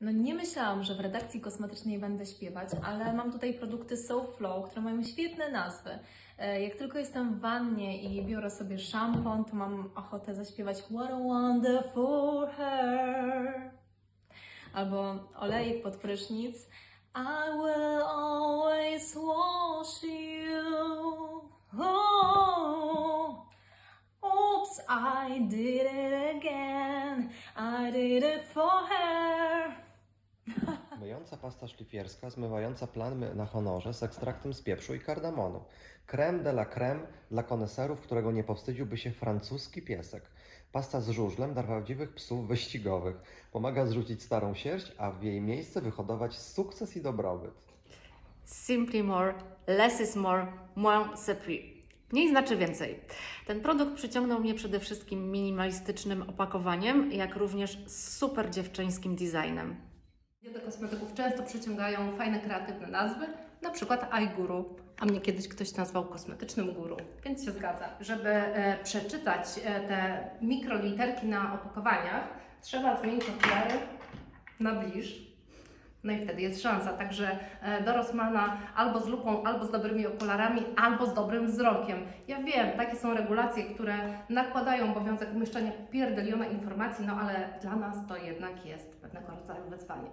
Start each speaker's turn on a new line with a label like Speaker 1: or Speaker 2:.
Speaker 1: No nie myślałam, że w redakcji kosmetycznej będę śpiewać, ale mam tutaj produkty So Flow, które mają świetne nazwy. E, Jak tylko jestem w wannie i biorę sobie szampon, to mam ochotę zaśpiewać What a wonderful hair. Albo olejek pod prysznic I will always wash you. Oh. Oops, I did it again. I did it for her.
Speaker 2: Myjąca pasta szlifierska zmywająca plamy na honorze z ekstraktem z pieprzu i kardamonu. Creme de la creme dla koneserów, którego nie powstydziłby się francuski piesek. Pasta z żużlem dla prawdziwych psów wyścigowych. Pomaga zrzucić starą sierść, a w jej miejsce wyhodować sukces i dobrobyt.
Speaker 3: Simply more, less is more, moins c'est plus. Mniej znaczy więcej. Ten produkt przyciągnął mnie przede wszystkim minimalistycznym opakowaniem, jak również super dziewczyńskim designem.
Speaker 4: Do kosmetyków często przyciągają fajne, kreatywne nazwy, na przykład iGuru, a mnie kiedyś ktoś nazwał kosmetycznym guru, więc się zgadza. Żeby e, przeczytać e, te mikroliterki na opakowaniach, trzeba zmienić okulary na bliż. No i wtedy jest szansa. Także e, do Rossmana albo z lupą, albo z dobrymi okularami, albo z dobrym wzrokiem. Ja wiem, takie są regulacje, które nakładają obowiązek umieszczania pierdeliona informacji, no ale dla nas to jednak jest pewnego rodzaju wyzwanie.